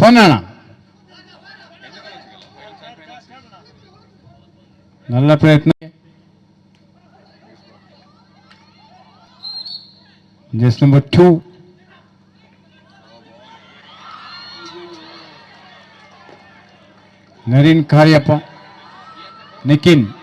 పొన్నాన నల్ల ప్రయత్నం Just number two. Narin Karyappa. Nikin.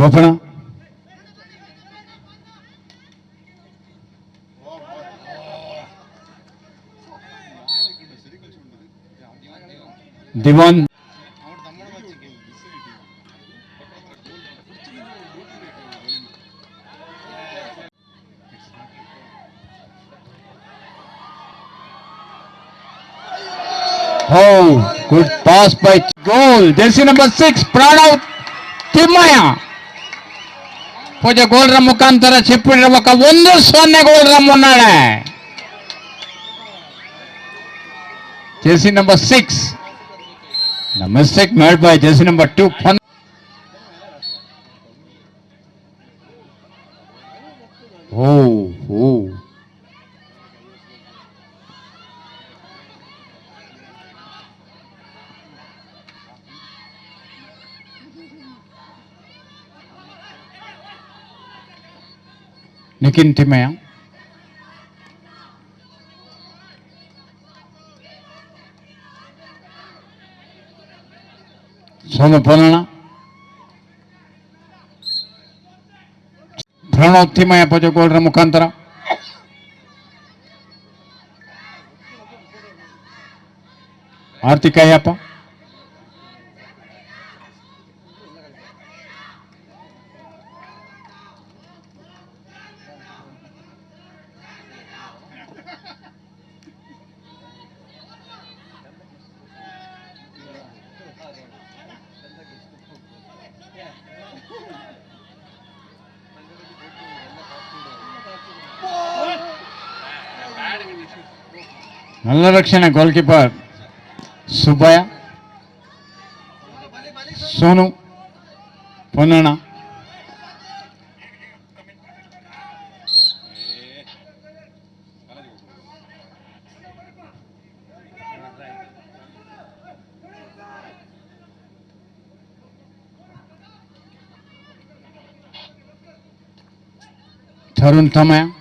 ಬೋಪಣ Diwan Oh, good pass by goal. Jersey number six, Pranav Timaya. पूज गोल मुखातर चुनाव सोने गोल उन्ना J C number six mistake made by J C number two oh mungkin tema yang sama panana prana tema yang pojok golra mukantara artikaya apa? रक्षण goalkeeper सुबय सोनू पन्ना थरुण थमया।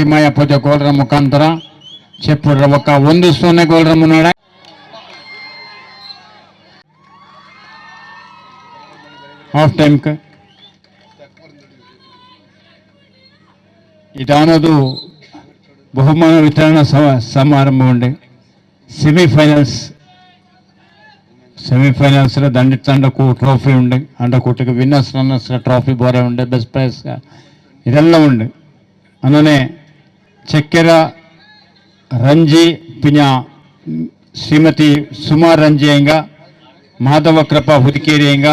ತಿಮ್ಮಯ್ಯ ಪೂಜೆ ಗೋಲ್ರ ಮುಖಾಂತರ ಚೆಪ್ಪುಡ್ರ ಒಕ್ಕ ಒಂದು ಸೊನ್ನೆ ಗೋಲ್ರ ಮುನ್ನಡೆ ಹಾಫ್ ಟೈಮ್ ఇదానదు బహుమాన వితరణ సమ- సమారంభం ఉండే సెమీఫైనల్స్ ಸೆಮಿಫೈನಲ್ಸ್ ದಂಡಿ ತಂಡಕ್ಕೂ ಟ್ರೋಫಿ ಉಂಡೆ ಅಂಡಕೂಟಕ್ಕೆ ವಿನ್ನರ್ಸ್ ರನ್ನರ್ಸ್ ಟ್ರೋಫಿ ಬೋರೆ ಉಂಡೆ ಬೆಸ್ಟ್ ಪ್ರೈಸ್ ಇದೆಲ್ಲ ಉಂಡೆ ಅನ್ನನೆ ಚಕ್ಕೆರ ರಂಜಿ ಪಿನ ಶ್ರೀಮತಿ ಸುಮಾ ರಂಜಿ ಎಂಗ ಮಾಧವ ಕೃಪಾ ಹುದಿಕೇರಿ ಎಂಗ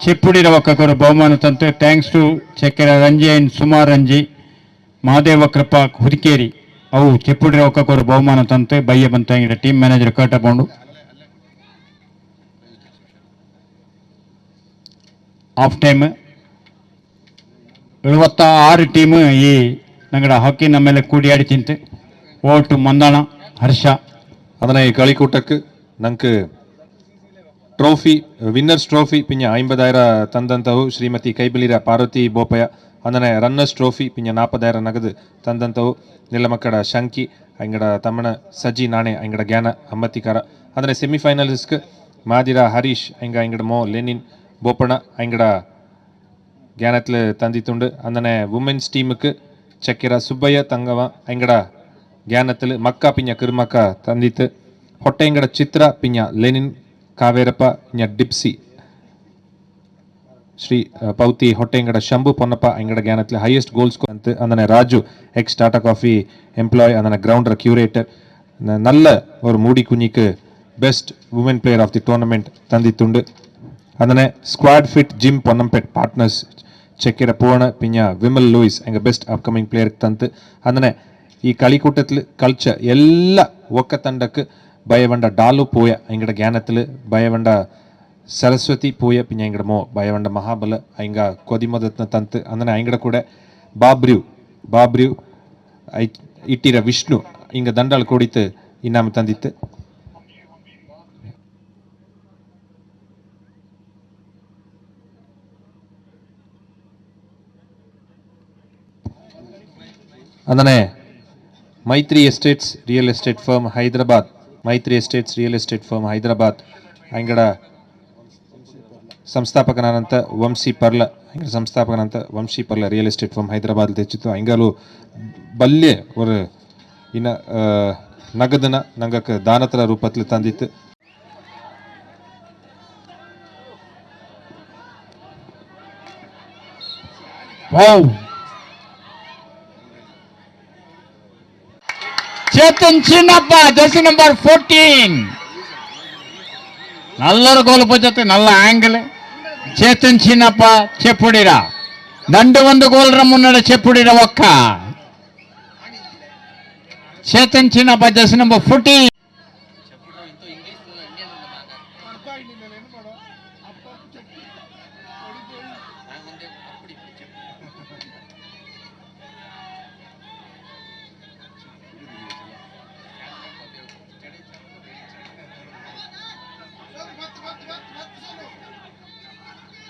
ಚೆಪ್ಪುಡಿರ ಒಕ್ಕರು ಬಹುಮಾನ ತಂತೆ thanks to Chekkera Ranji and Suma Ranji Mahadeva Krupa Hudikeri ಅವು ಚೆಪ್ಪುಡಿರ ಒಕ್ಕರು ಬಹುಮಾನ ತಂತೆ ಬಯ್ಯ ಬಂತ ಟೀಮ್ ಮ್ಯಾನೇಜರ್ ಕಟ್ಟಕೊಂಡು ಹಾಫ್ ಟೈಮ್ ಎಳುವತ್ತ ಆರು ಟೀಮ್ ಈ ನಂಗಡ ಹಾಕಿ ನಮ್ಮೆಲ್ಲ ಕೂಡಿಯಾಡಿ ತಿಂತು ಓಟು ಮಂದಾಣ ಹರ್ಷ அதனை களிக்கூட்டக்கு நங்கு ட்ரோஃபி வின்னர்ஸ் ட்ரோஃபி பிஞ்ச ஐம்பதாயிரம் தந்தந்தவு ஸ்ரீமதி கைபிலிர ಪಾರ್ವತಿ ಬೋಪಯ ಅಂದನೆ ರನ್ನರ್ಸ್ ಟ್ರೋಫಿ ಪಿಂಜ ನಾಲ್ಪದಾಯಿರ ನಗದು ತಂದಂತವು ನಿಲ್ಲಮಕ್ಕಡ ಶಂಕಿ ಅಂಗಡ ತಮ್ಮಣ ಸಜ್ಜಿ ನಾಣೆ ಅಂಗಡ ಜ್ಞಾನ ಅಮ್ಮತಿಕಾರ ಅಂದರೆ ಸೆಮಿಫೈನಲಿಸ್ಕ್ மாதிரா ஹரீஷ் எங்க எங்கட மோ லெனின் போப்பனா எங்கடா கேனத்தில் தந்தித்துண்டு அந்தன உமன்ஸ் டீமுக்கு ಚಕ್ಕಿರ ಸುಬ್ಬಯ್ಯ ತಂಗವ ಎಂಗಡ ಜ್ಞಾನತ್ತಲು ಮಕ್ಕ ಪಿಂಜ ಕಿರುಮಕ್ಕ ತಂದಿತ್ತು ಹೊಟ್ಟೆ ಎಂಗಡ ಚಿತ್ರ ಪಿಂಜ ಲೆನಿನ್ ಕಾವೇರಪ್ಪ ಇಂಜ ಡಿಪ್ಸಿ ಶ್ರೀ ಪೌತಿ ಹೊಟ್ಟೆ ಎಂಗಡ ಶಂಭು ಪೊನ್ನಪ್ಪ ಎಂಗಡ ಜ್ಞಾನತ್ತಲು ಹೈಯೆಸ್ಟ್ ಗೋಲ್ಸ್ ಅಂತ ಅಂದ್ರೆ Raju ex Tata coffee employee அந்த கிரவுண்டர் கியூரேட்டர் நல்ல ஒரு மூடி குஞ்சிக்கு best woman player of the tournament தந்தித்துண்டு அந்த squad fit gym Ponnampet partners ചെക്കിര പൂവണ് പിന്നെ വിമൽ ലൂയിസ് എങ്ക ബെസ്റ്റ് അപ്കമിങ് പ്ലെയർ തന്ത് അങ്ങനെ ഈ കളിക്കൂട്ടത്തിൽ കളിച്ച എല്ലാ ഒക്ക തണ്ടക്ക് ഭയവണ്ട ഡാലു പോയ എങ്കടെ ജ്ഞാനത്തിൽ ഭയവണ്ട ಸರಸ್ವತಿ ಪೂಯ ಪಿಂಜ ಇಂಗಡ ಮೋ ಬಯವಂಡ ಮಹಾಬಲ ಐಂಗ ಕೊದಿಮದತ್ನ ತಂತ್ ಅಂದನೆ ಐಂಗಡ ಕೂಡ ಬಾಬ್ರಿವ್ ಬಾಬ್ರಿವ್ ಐ ಇಟ್ಟಿರ ವಿಷ್ಣು ಇಂಗ ದಂಡಾಳ ಕೊಡಿತು ಇನ್ನಾಮ ತಂದಿತ್ತು ಅಂದನೆ, Maitri estates real estate firm Hyderabad, Maitri estates real estate firm Hyderabad, ಅಂಗಡ ಸಂಸ್ಥಾಪಕನಾದಂಥ ವಂಶಿ ಪರ್ಲ ಹೆಂಗಡ ಸಂಸ್ಥಾಪಕನಂತ Vamshi Parla real estate firm Hyderabad ಹೆಚ್ಚಿತ್ತು. ಅಂಗಲು ಬಲ್ಲೆ ಅವರು ಇನ್ನ ನಗದನ ನಂಗಕ್ಕೆ ದಾನತರ ರೂಪದಲ್ಲಿ ತಂದಿತ್ತು. Wow! Chetan Chinnappa jersey number fourteen. నల్లరు గోల్పోతే నల్ల యాంగిల్. చేతన్ చిన్నప్ప చెప్పుడిరా. దండు వంద గోలరం ఉన్నాడు చెప్పుడిరా ఒక్క. Chetan Chinnappa jersey number fourteen.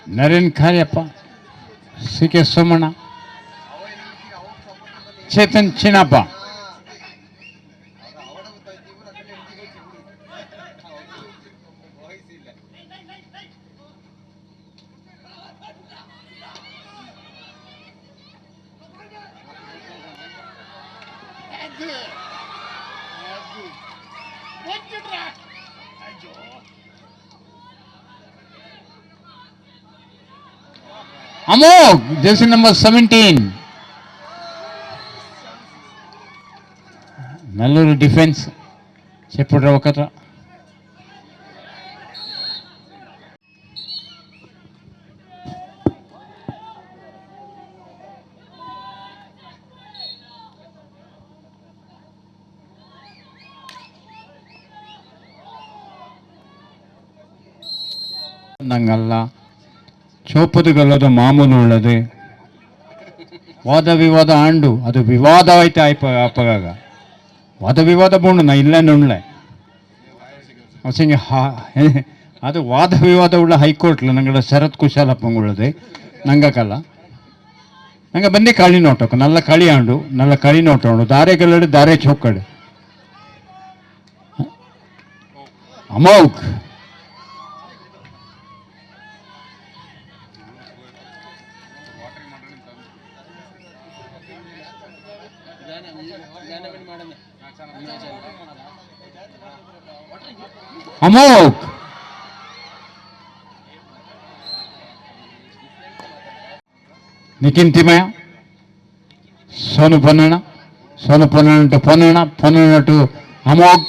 Naren Kariappa C K Somanna Chetan Chinnappa Amog, jersey number seventeen. Nallur defence. చెప్పుడ్రా ఒకట్రా. నంగల్లా. ಚೋಪದುಗಲ್ಲದು ಮಾಮೂಲು ಉಳ್ಳದೆ ವಾದ ವಿವಾದ ಆಂಡು, ಅದು ವಿವಾದ ಆಯ್ತು ಆಯ್ಪ ಅಪ್ಪಗಾಗ ವಾದ ವಿವಾದ ಬೋಣ ನಾ ಇಲ್ಲೇ ನುಣ್ಲೆ ಹಾ ಅದು ವಾದ ವಿವಾದ ಉಳ್ಳ ಹೈಕೋರ್ಟ್ಲ ನಂಗಡ ಶರತ್ ಕುಶಾಲಪ್ಪಂಗುಳ್ಳದು ನಂಗಕ್ಕಲ್ಲ ನಂಗೆ ಬಂದೆ ಕಳಿ ನೋಟಕ್ಕೆ, ನಲ್ಲ ಕಳಿ ಆಂಡು, ನಲ್ಲ ಕಳಿ ನೋಟ ಉಂಡು. ದಾರೆ ಗಲ್ಲಡೆ, ದಾರೆ ಚೌಕಡೆ. Amogh. Amogh Nikhin Thimmaiah Sonu Ponnanna Sonu Ponnanna to Ponnanna Ponnanna to Amogh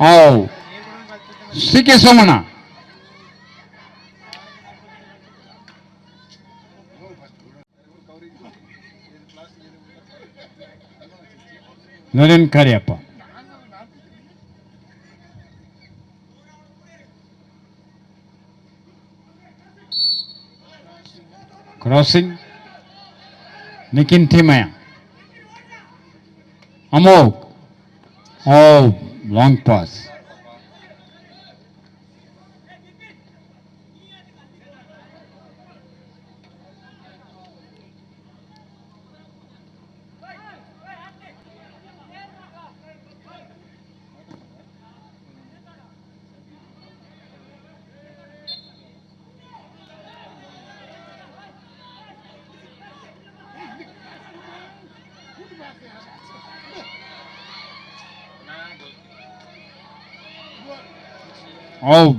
oh! Somanna Naren Cariappa crossing ನಿಖಿನ್ ಥಿಮಯ Amogh O long pass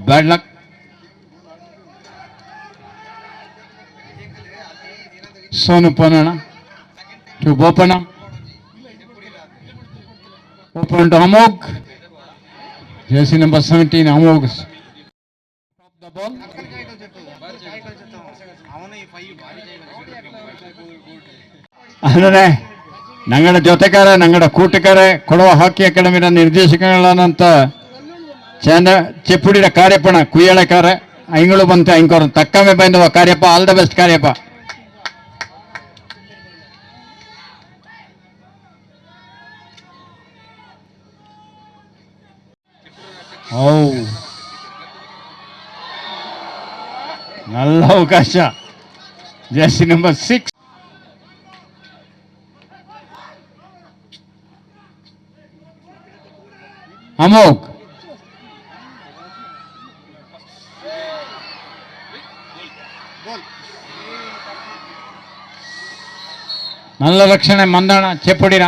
Bad luck Sonu Ponnanna to Bopanna open to Amogh JC number seventeen Amogh top the ನಂಗಡ ಜೊತೆಗಾರ ನಂಗಡ ಕೂಟಕಾರ ಕೊಡುವ hockey ಅಕಾಡೆಮಿನ ನಿರ್ದೇಶಕಗಳಾದಂಥ ಚಂದ ಚೆಪ್ಪುಡಿರ ಕಾರ್ಯಪ್ಪಣ ಕುಯ್ಯಳಕಾರ ಐಗಳು ಬಂತ ಐಂಕೋರು ತಕ್ಕಮೆ ಬಂದವ Kariappa all the best Kariappa ಓ நல்ல ಅವಕಾಶ ಜೆರ್ಸಿ ನಂಬರ್ ಸಿಕ್ಸ್ ಅಮೋಕ್ మనల రక్షణ మందన చెప్పుడిరా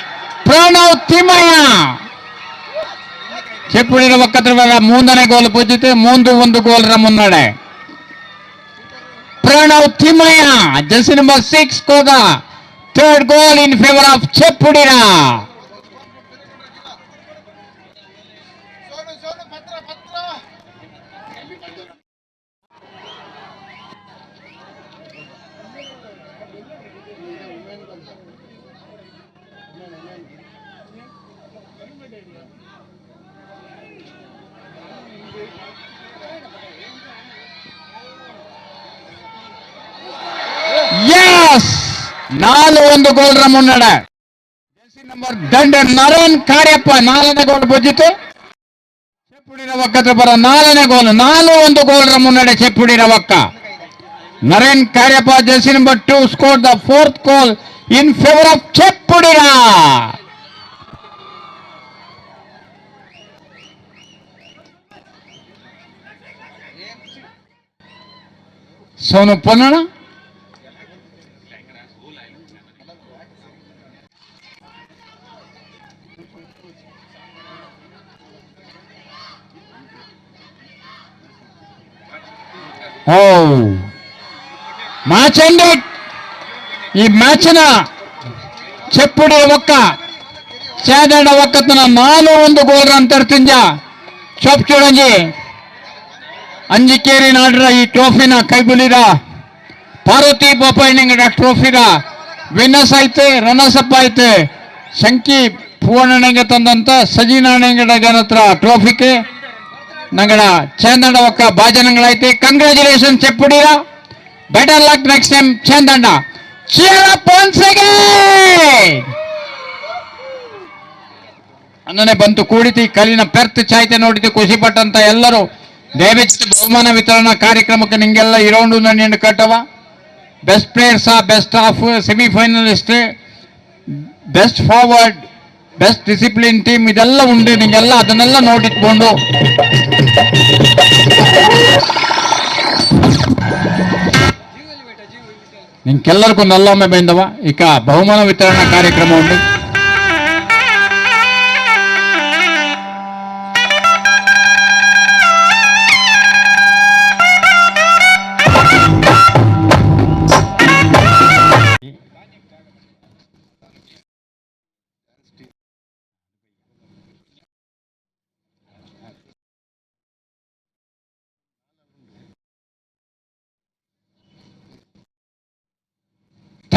ప్రణవ్ తిమ్మయ్య. చెప్పుడు ఒక్కత్ర ముందనే గోల్ పొద్దుతే ముందు ముందు గోల్ రమ్మున్నాడే. ప్రణవ్ తిమ్మయ్య. జస్ number six కోగా third goal in favour of చెప్పుడిరా ಚೆಪ್ಪುಡಿನ S ನಾಲು ಒಂದು ಗೋಲ್ರ ಮುನ್ನಡೆ ಜೆರ್ಸಿ ನಂಬರ್ ದಂಡ ನರೇನ್ ಕಾರ್ಯಪ್ಪ ನಾಲ್ಕನೇ ಗೋಲ್ ಬುಜ್ಜಿತು ಚೆಪ್ಪುಡಿನ ಒಕ್ಕತ್ರ ಬರ ನಾಲ್ಕನೇ ಗೋಲ್ ನಾಲು ಒಂದು ಗೋಲ್ರ ಮುನ್ನಡೆ ಚೆಪ್ಪುಡಿನ ಒಕ್ಕ Naren Kariappa jersey number two score the fourth goal in favour of ಚೆಪ್ಪುಡಿನ Sonu Ponnanna match ended ಈ ಮ್ಯಾಚಿನ ಚೆಪ್ಪುಡಿ ಒಕ್ಕ ಸೇದಣ್ಣ ಒಕ್ಕತನ ನಾನು ಒಂದು ಗೋಲ್ ರನ್ ತರ್ತಿಂಜ ಚೊಪ್ ಚುಡಂಜಿ ಅಂಜಿಕೇರಿ ನಾಡ್ರ ಈ ಟ್ರೋಫಿನ ಕೈಗುಲಿದ ಪಾರ್ವತಿ ಬೋಪಯ್ಯನಿಂಗಡ ಟ್ರೋಫಿದ ವಿನ್ನರ್ಸ್ ಆಯ್ತು ರನ್ನರ್ಸ್ ಅಪ್ ಆಯ್ತು. ಶಂಕಿ ಪೂವಣ್ಣನಿಗೆ ತಂದಂತ ಸಜಿನಾಣೆಂಗಡ ಜನತ್ರ ಟ್ರೋಫಿಗೆ ನಂಗಡ ಚಂದಂಡ ಒಕ್ಕ ಭಾಜನಗಳೈತಿ. Congratulation Cheppudira better luck next time Chandanda ಅನ್ನನೇ ಬಂತು ಕೂಡಿತಿ, ಕಲ್ಲಿನ ಪೆರ್ತ್ ಚಾಯ್ತೆ ನೋಡಿದ್ದು ಖುಷಿ ಪಟ್ಟಂತ ಎಲ್ಲರೂ. ದಯವಿಟ್ಟು ಬಹುಮಾನ ವಿತರಣಾ ಕಾರ್ಯಕ್ರಮಕ್ಕೆ ನಿಂಗೆಲ್ಲ ಇರೌಂಡು ನನ್ನ ಕಟ್ಟವ best players best of semifinalist best forward best discipline team ಇದೆಲ್ಲ ಉಂಡು ನಿಂಗೆಲ್ಲ ಅದನ್ನೆಲ್ಲ ನೋಡಿಟ್ಕೊಂಡು. ನಿಂಗೆಲ್ಲರಿಗೂ ನಲ್ಲೊಮ್ಮೆ ಬೈಂದವ ಈಗ ಬಹುಮಾನ ವಿತರಣಾ ಕಾರ್ಯಕ್ರಮ ಉಂಟು.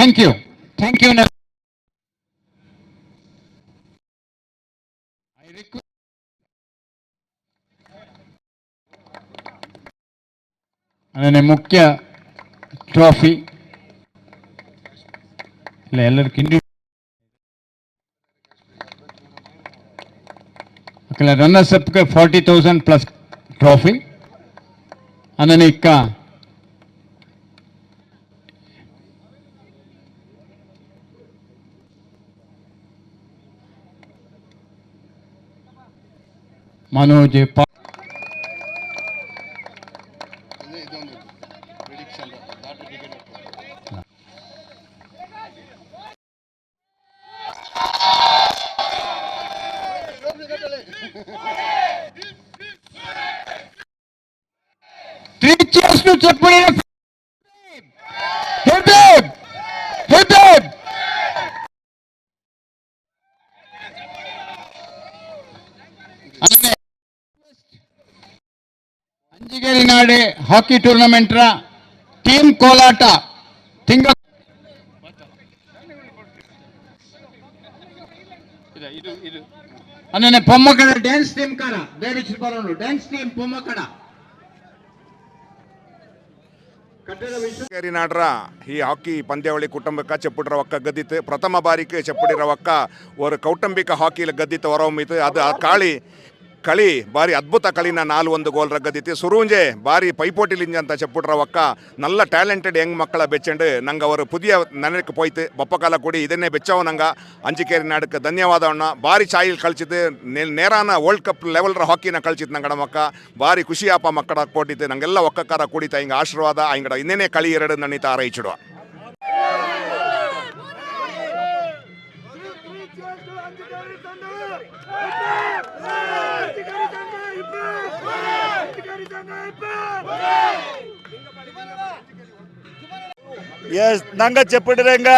थैंक यू थैंक यू अने मुख्य trophy runners forty thousand plus trophy अने మనోజ్ పాల్ ನಾಡೆ ಹಾಕಿ ಟೂರ್ನಮೆಂಟ್ ರ ಟೀಮ್ ಕೋಲಾಟ ತಿಂಗ ಅನ್ನನೆ ಪೊಮ್ಮಕಡ ಡ್ಯಾನ್ಸ್ ಟೀಮ್ ಕಾರ. ದಯವಿಟ್ಟು ಬರೋನು. Dance team ಪೊಮ್ಮಕಡ. ನಾಡ್ರ ಈ ಹಾಕಿ ಪಂದ್ಯಾವಳಿ ಕುಟುಂಬಕ್ಕೆ ಚೆಪ್ಪುಡ್ರ ಒಕ್ಕ ಗದ್ದಿತ್ತು. ಪ್ರಥಮ ಬಾರಿಗೆ ಚೆಪ್ಪುಡಿರ ಒಕ್ಕ ಒಂದು ಕೌಟುಂಬಿಕ ಹಾಕಿಲಿ ಗದ್ದಿತ್ತು ಹೊರಹೊಮ್ಮಿತು ಅದು ಆ ಕಾಳಿ ಕಳಿ, ಭಾರಿ ಅದ್ಭುತ ಕಳಿನ ನಾಲ್ ಒಂದು ಗೋಲ್ ರಗ್ಗದಿತಿ ಸುರುಂಜೆ ಪೈಪೋಟಿ ಪೈಪೋಟಿಲಿಂಜ ಅಂತ ಚೆಪ್ಪುಟ್ರ ಒಕ್ಕ ನಲ್ಲ ಟ್ಯಾಲೆಂಟೆಡ್ ಹೆಂಗ್ ಮಕ್ಕಳ ಬೆಚ್ಚಂಡು. ನಂಗೆ ಅವರು ಪುದಿಯ ನನಕ್ಕೆ ಪೋಯ್ತು. ಬಪ್ಪಕಾಲ ಕೂಡಿ, ಇದನ್ನೇ ಬೆಚ್ಚವ ನಂಗೆ. ಅಂಜಿಕೇರಿ ನಾಡಕ್ಕೆ ಧನ್ಯವಾದವಣ್ಣ ಭಾರಿ ಚಾಯಿಲ್ ಕಳ್ಸಿದ್ದು ನೇರಾನ ವರ್ಲ್ಡ್ ಕಪ್ ಲೆವೆಲ್ರ ಹಾಕಿನ ಕಳ್ಸಿತ್ತು ನಂಗಡ ಮಕ್ಕ. ಭಾರಿ ಖುಷಿ ಆಪ ಮಕ್ಕಳ ಕೊಟ್ಟಿತ್ತು. ನಂಗೆಲ್ಲ ಒಕ್ಕಕಾರ ಕೂಡಿತ. ಹಿಂಗೆ ಆಶೀರ್ವಾದ. ಹಿಂಗಡ ಇನ್ನೇನೇ ಕಳಿ ಎರಡು ನನ್ನಿತ ಆರೈಚಿಡುವ ನಂಗ ಚೆಪ್ಪಿಡ್ರಂಗ,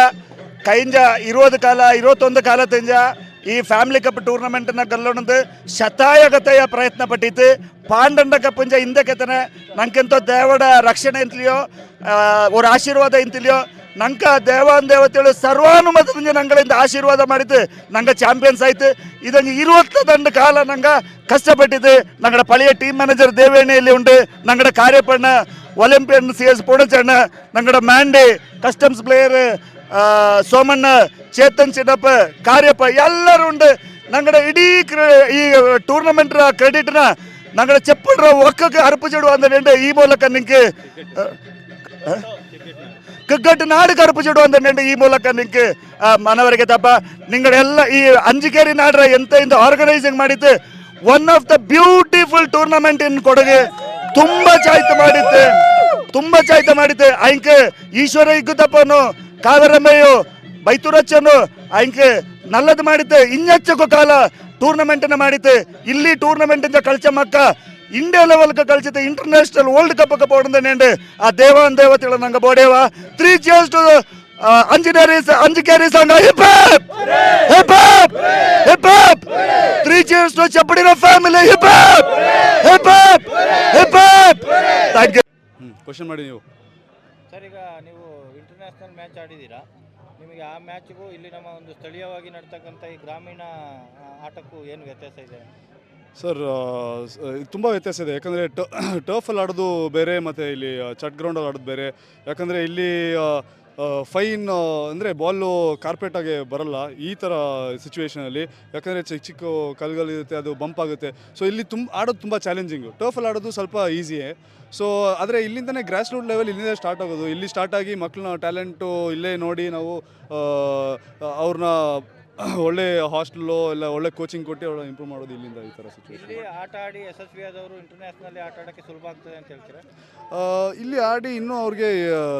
ಕೈಂಜ കഴിഞ്ഞ ಕಾಲ കാല ಕಾಲ ತಿಂಜ. ಈ ಫ್ಯಾಮಿಲಿ ಕಪ್ ಟೂರ್ನಮೆಂಟ್ನ ಗಲ್ಲೊಂದು ಶತಾಯಗತೆಯ ಪ್ರಯತ್ನ ಪಟ್ಟಿತ್ತು. ಪಾಂಡಂಡ ಕಪ್ಪಂಜ ಹಿಂದಕ್ಕೆತನೆ ನಂಗೆಂತೋ ದೇವಡ ರಕ್ಷಣೆ ಇಂತಲಿಯೋ ಅವ್ರ ಆಶೀರ್ವಾದ ಇಂತಲಿಯೋ ನಂಕ ದೇವಾನ್ ದೇವತೆಗಳು ಸರ್ವಾನುಮತದಿಂದ ನಂಗಳಿಂದ ಆಶೀರ್ವಾದ ಮಾಡಿದ್ದು. ನಂಗೆ ಚಾಂಪಿಯನ್ಸ್ ಆಯ್ತು. ಇದಂಗೆ ಇರುವತ್ತ ದಂಡ ಕಾಲ ನಂಗೆ ಕಷ್ಟಪಟ್ಟಿದ್ದು. ನಂಗಡ ಪಳೆಯ ಟೀಮ್ ಮ್ಯಾನೇಜರ್ ದೇವೇಣಿಯಲ್ಲಿ ಉಂಟು ನಂಗಡ Karyapanna Olympian C S Poornacharana ನಂಗಡ ಮ್ಯಾಂಡಿ ಕಸ್ಟಮ್ಸ್ ಪ್ಲೇಯರ್ ಸೋಮಣ್ಣ, ಚೇತನ್ ಚಿನ್ನಪ್ಪ, ಕಾರ್ಯಪ್ಪ ಎಲ್ಲರೂ ಉಂಡು ನಂಗಡ ಇಡೀ ಈ ಟೂರ್ನಮೆಂಟ್ ಕ್ರೆಡಿಟ್ನ ನಂಗಡ ಚೆಪ್ಪಡ್ರ ಒಕ್ಕಕ್ಕೆ ಅರ್ಪಿಸಿಡುವ ಅಂದ್ರೆ ಈ ಮೂಲಕ ನಿಂಗೆ ಕಗ್ಗಟ್ಟು ನಾಡು ಅಂತ ನೆಂಡು ಈ ಮೂಲಕ ನಿಂಗೆ ಮನವರಿಗೆ ತಪ್ಪ. ನಿಂಗಳೆಲ್ಲ ಈ ಅಂಜಿಕೇರಿ ನಾಡ್ರ ಎಂತ ಇಂದ ಆರ್ಗನೈಸಿಂಗ್ ಮಾಡಿದ್ದು one of the beautiful tournament in ಕೊಡಗೆ. ತುಂಬಾ ಚಾಯ್ತು ಮಾಡಿತ್ತು ತುಂಬಾ ಚಾಯ್ತು ಮಾಡಿತ್ತು ಆಯ್ಕೆ ಈಶ್ವರ ಇಗ್ಗುತ್ತಪ್ಪನು ಕಾವೇರಮ್ಮಯ್ಯು ಬೈತುರಚ್ಚನು ಆಯ್ಕೆ ನಲ್ಲದು ಮಾಡಿತ್ತು ಇನ್ನೆಚ್ಚಕ್ಕೂ ಕಾಲ ಟೂರ್ನಮೆಂಟ್ ಮಾಡಿತ್ತು ಇಲ್ಲಿ ಟೂರ್ನಮೆಂಟ್ ಇಂದ ಕಳ್ಚ ಮಕ್ಕ ಇಂಡಿಯಾ ಲೆವೆಲ್ ಕಳಿಸಿದ ಇಂಟರ್ನ್ಯಾಷನಲ್ ವರ್ಲ್ಡ್ ಕಪ್ போடுந்தேன் ಆ ದೇವಾನ್ ದೇವತೆಗಳು ನಂಗೆ ಬೋಡೇವ ತ್ರೀ ಚಿಯರ್ಸ್ ಟು ಅಂಜಿನೇರೀಸ್ ಅಂಜಿಕೇರಿ ಸಂಘ hip hip hip hip three cheers to ಚಪ್ಪಡಿರೋ family hip hip hip hip thank you question ಮಾಡಿ ನೀವು. ಸರ್ ಈಗ ನೀವು ಇಂಟರ್ನ್ಯಾಷನಲ್ ಮ್ಯಾಚ್ ಆಡಿದ್ದೀರಾ? ನಿಮಗೆ ಆ ಮ್ಯಾಚ್ಗೂ ಇಲ್ಲಿ ನಮ್ಮ ಒಂದು ಸ್ಥಳೀಯವಾಗಿ ನಡ್ತಕ್ಕಂಥ ಈ ಗ್ರಾಮೀಣ ಆಟಕ್ಕೂ ಏನು ವ್ಯತ್ಯಾಸ ಇದೆ? ಸರ್ ತುಂಬ ವ್ಯತ್ಯಾಸ ಇದೆ. ಯಾಕಂದರೆ ಟರ್ಫಲ್ಲಿ ಆಡೋದು ಬೇರೆ ಮತ್ತು ಇಲ್ಲಿ ಚಟ್ ಗ್ರೌಂಡಲ್ಲಿ ಆಡೋದು ಬೇರೆ. ಯಾಕಂದರೆ ಇಲ್ಲಿ ಫೈನ್ ಅಂದರೆ ಬಾಲು ಕಾರ್ಪೆಟಾಗೆ ಬರಲ್ಲ ಈ ಥರ ಸಿಚುವೇಷನಲ್ಲಿ ಯಾಕಂದರೆ ಚಿಕ್ಕ ಚಿಕ್ಕ ಕಲ್ಗಳಿರುತ್ತೆ ಅದು ಬಂಪ್ ಆಗುತ್ತೆ. ಸೊ ಇಲ್ಲಿ ತುಂಬ ಆಡೋದು ತುಂಬ ಚಾಲೆಂಜಿಂಗು ಟರ್ಫಲ್ಲಿ ಆಡೋದು ಸ್ವಲ್ಪ ಈಸಿಯೇ ಸೊ ಆದರೆ ಇಲ್ಲಿಂದನೇ ಗ್ರಾಸ್ ರೂಟ್ ಲೆವೆಲ್ ಇಲ್ಲಿಂದ ಸ್ಟಾರ್ಟ್ ಆಗೋದು. ಇಲ್ಲಿ ಸ್ಟಾರ್ಟ್ ಆಗಿ ಮಕ್ಕಳನ್ನ ಟ್ಯಾಲೆಂಟು ಇಲ್ಲೇ ನೋಡಿ ನಾವು ಅವ್ರನ್ನ ಒಳ್ಳೆ ಹಾಸ್ಟೆಲ್ಲು ಇಲ್ಲ ಒಳ್ಳೆ ಕೋಚಿಂಗ್ ಕೊಟ್ಟು ಅವಳು ಇಂಪ್ರೂವ್ ಮಾಡೋದು ಇಲ್ಲಿಂದ ಈ ಥರ ಸಿಚುವೇಶನ್ ಇಲ್ಲಿ ಆಟ ಆಡಿ ಯಶಸ್ವಿಯಾದವರು ಇಂಟರ್ನ್ಯಾಷನಲ್ಲಿ ಆಟ ಆಡೋಕ್ಕೆ ಸುಲಭ ಆಗ್ತದೆ ಅಂತ ಹೇಳ್ತೀರಾ? ಇಲ್ಲಿ ಆಡಿ ಇನ್ನೂ ಅವ್ರಿಗೆ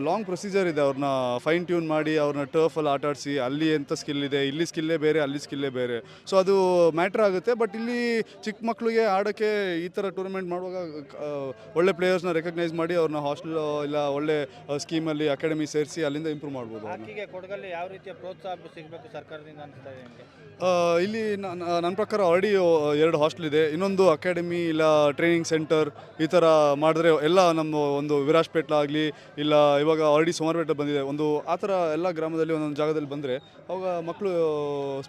ಲಾಂಗ್ ಪ್ರೊಸೀಜರ್ ಇದೆ. ಅವ್ರನ್ನ ಫೈನ್ ಟ್ಯೂನ್ ಮಾಡಿ ಅವ್ರನ್ನ ಟರ್ಫಲ್ಲಿ ಆಟ ಆಡಿಸಿ ಅಲ್ಲಿ ಎಂಥ ಸ್ಕಿಲ್ ಇದೆ ಇಲ್ಲಿ ಸ್ಕಿಲ್ಲೇ ಬೇರೆ ಅಲ್ಲಿ ಸ್ಕಿಲ್ಲೇ ಬೇರೆ. ಸೊ ಅದು ಮ್ಯಾಟ್ರ್ ಆಗುತ್ತೆ. ಬಟ್ ಇಲ್ಲಿ ಚಿಕ್ಕ ಮಕ್ಕಳಿಗೆ ಆಡೋಕ್ಕೆ ಈ ಥರ ಟೂರ್ನಮೆಂಟ್ ಮಾಡುವಾಗ ಒಳ್ಳೆ ಪ್ಲೇಯರ್ಸ್ನ ರೆಕಗ್ನೈಸ್ ಮಾಡಿ ಅವ್ರನ್ನ ಹಾಸ್ಟೆಲ್ ಇಲ್ಲ ಒಳ್ಳೆ ಸ್ಕೀಮಲ್ಲಿ ಅಕಾಡೆಮಿ ಸೇರಿಸಿ ಅಲ್ಲಿಂದ ಇಂಪ್ರೂವ್ ಮಾಡ್ಬೋದು ಯಾವ ರೀತಿಯ ಪ್ರೋತ್ಸಾಹ ಸಿಗಬೇಕು ಸರ್ಕಾರದಿಂದ ಇಲ್ಲಿ ನನ್ನ ಪ್ರಕಾರ ಆಲ್ರೆಡಿ ಎರಡು ಹಾಸ್ಟೆಲ್ ಇದೆ. ಇನ್ನೊಂದು ಅಕಾಡೆಮಿ ಇಲ್ಲ ಟ್ರೈನಿಂಗ್ ಸೆಂಟರ್ ಈ ಥರ ಮಾಡಿದ್ರೆ ಎಲ್ಲ ನಮ್ಮ ಒಂದು ವಿರಾಜ್ಪೇಟ್ಲ ಆಗಲಿ, ಇಲ್ಲ ಇವಾಗ ಆಲ್ರೆಡಿ ಸುಮಾರುಪೇಟೆ ಬಂದಿದೆ. ಒಂದು ಆ ಥರ ಎಲ್ಲ ಗ್ರಾಮದಲ್ಲಿ ಒಂದೊಂದು ಜಾಗದಲ್ಲಿ ಬಂದರೆ ಅವಾಗ ಮಕ್ಕಳು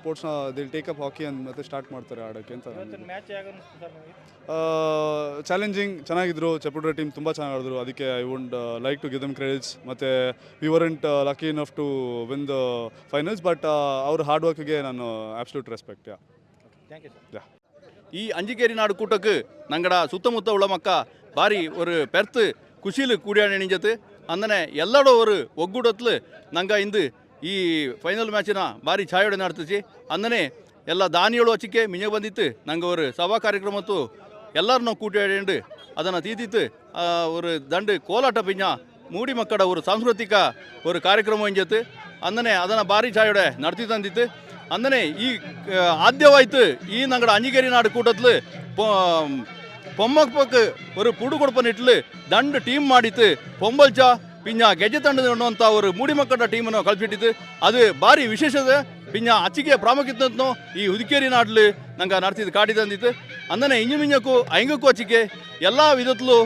ಸ್ಪೋರ್ಟ್ಸ್ನ ದಿಲ್ ಟೇಕಪ್ ಹಾಕಿ ಅಂತ ಮತ್ತೆ ಸ್ಟಾರ್ಟ್ ಮಾಡ್ತಾರೆ ಆಡೋಕ್ಕೆ ಅಂತ. ಮ್ಯಾಚ್ ಅನಿಸ್ತು ಚಾಲೆಂಜಿಂಗ್ ಚೆನ್ನಾಗಿದ್ರು ಚಪ್ಪುಡ್ರ ಟೀಮ್ ತುಂಬ ಚೆನ್ನಾಗಿ ಆಡಿದ್ರು ಅದಕ್ಕೆ I would like to give them credits ಮತ್ತು we weren't lucky enough to win the finals but ಅವ್ರ ಹಾರ್ಡ್ ವರ್ಕ್ಗೆ ನಾನು absolute respect yeah thank you sir ಈ அஞ்சிக்கேரி நாடு கூட்டக்கு நங்கட சுத்தமுத்த உள்ள மக்கா பாரி ஒரு பெருத்து குஷியில் கூடியாடி நிஞ்சது ಅಂದನೆ ಎಲ್ಲರೂ ஒரு ಒಗ್ಗೂಡತ್ಲು ನಂಗೆ ಇಂದು ಈ ಫೈನಲ್ ಮ್ಯಾಚಿನ ಭಾರಿ ಛಾಯೋಡೆ ನಡೆತಿಸಿ ಅಂದನೆ ಎಲ್ಲ ದಾನಿಗಳು ಹಚ್ಚಿಕೆ ಮಿಂಜ ಬಂದಿತ್ತು ನಂಗೆ ஒரு ಸಭಾ ಕಾರ್ಯಕ್ರಮತ್ತು ಎಲ್ಲರನ್ನ நான் கூட்டிண்டு அதனை தீதித்து ஒரு ದಂಡು ಕೋಲಾಟ ಪಿಂಜ, ಮೂಡಿ ಮಕ್ಕಳ ಒಂದು ಸಾಂಸ್ಕೃತಿಕ ಒಂದು ಕಾರ್ಯಕ್ರಮ ಇಂಜತ್ತು ಅಂದನೆ ಅದನ್ನು ಭಾರಿ ಛಾಯೋಡೆ ನಡೆಸಿ ತಂದಿತ್ತು. ಅಂದನೆ ಈ ಆದ್ಯವಾಯ್ತು ಈ ನಂಗಡ ಅಂಜಿಗೇರಿ ನಾಡು ಕೂಟತ್ಲು ಪೊಮ್ಮಪ್ಪಕ್ಕೆ ಒಂದು ಪುಡು ಕೊಡ್ಪನಿಟ್ಲು ದಂಡು ಟೀಮ್ ಮಾಡಿತ್ತು. ಪೊಂಬಲ್ಚ ಪಿಂಜ ಗೆಜ್ಜೆ ತಂಡದ ಅನ್ನುವಂಥ ಒಂದು ಮೂಡಿ ಮಕ್ಕಳ ಟೀಮನ್ನು ಕಲ್ಪಿಟ್ಟಿತ್ತು ಅದು ಭಾರಿ ವಿಶೇಷತೆ. ಪಿಂಜ ಅಚ್ಚಿಗೆ ಪ್ರಾಮುಖ್ಯತೆ ಈ ಹುದುಕೇರಿ ನಾಡಲು ನಂಗೆ ನಡೆಸಿದ್ದು ಕಾಡಿ ತಂದಿತ್ತು ಅಂದನೆ ಇಂಜು ಮಿಂಜಕ್ಕೂ ಐಂಗಕ್ಕೂ ಅಚ್ಚಿಗೆ ಎಲ್ಲ ವಿಧತ್ಲು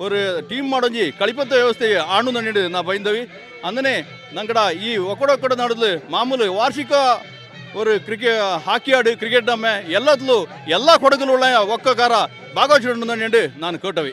ஒரு ಟೀಮ್ ಮಾಡೋಂಜಿ ಕಳಿಪತ್ತ ವ್ಯವಸ್ಥೆ ಆಣುದ ನೀಡಿ ನಾ ಬೈಂದವಿ ಅಂದನೆ ನಂಗಡ ಈ ಒಕ್ಕಡೊಕ್ಕಡ ನಾಡಲು ಮಾಮೂಲು ವಾರ್ಷಿಕ ஒரு ಕ್ರಿಕೆ ಹಾಕಿ ಆಡು ಕ್ರಿಕೆಟ್ ಅಮ್ಮೆ ಎಲ್ಲತ್ಲು ಎಲ್ಲ ಕೊಡಗಲು ಒಕ್ಕಕಾರ ಭಾಗವಹಿಸಿಕೊಂಡು ನಾನು ಕೇಟವಿ